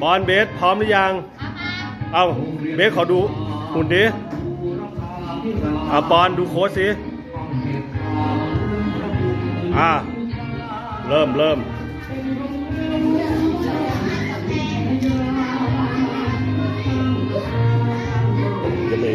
บอลเบสพร้อมหรือยัง เอาเบสขอดูหุ่นดิเอาปอนดูโค้ชสิ อ่า เริ่มเริ่มจะมี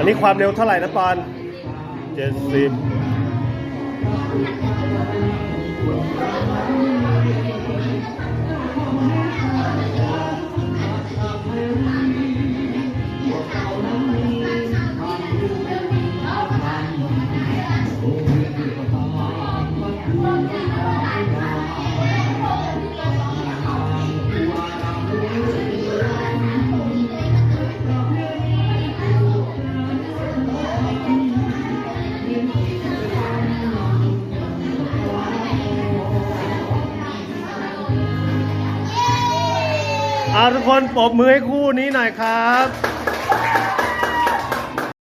อันนี้ความเร็วเท่าไหร่นะปอนเจ็ดสิบ เอาทุกคนปรบมือให้คู่นี้หน่อยครับ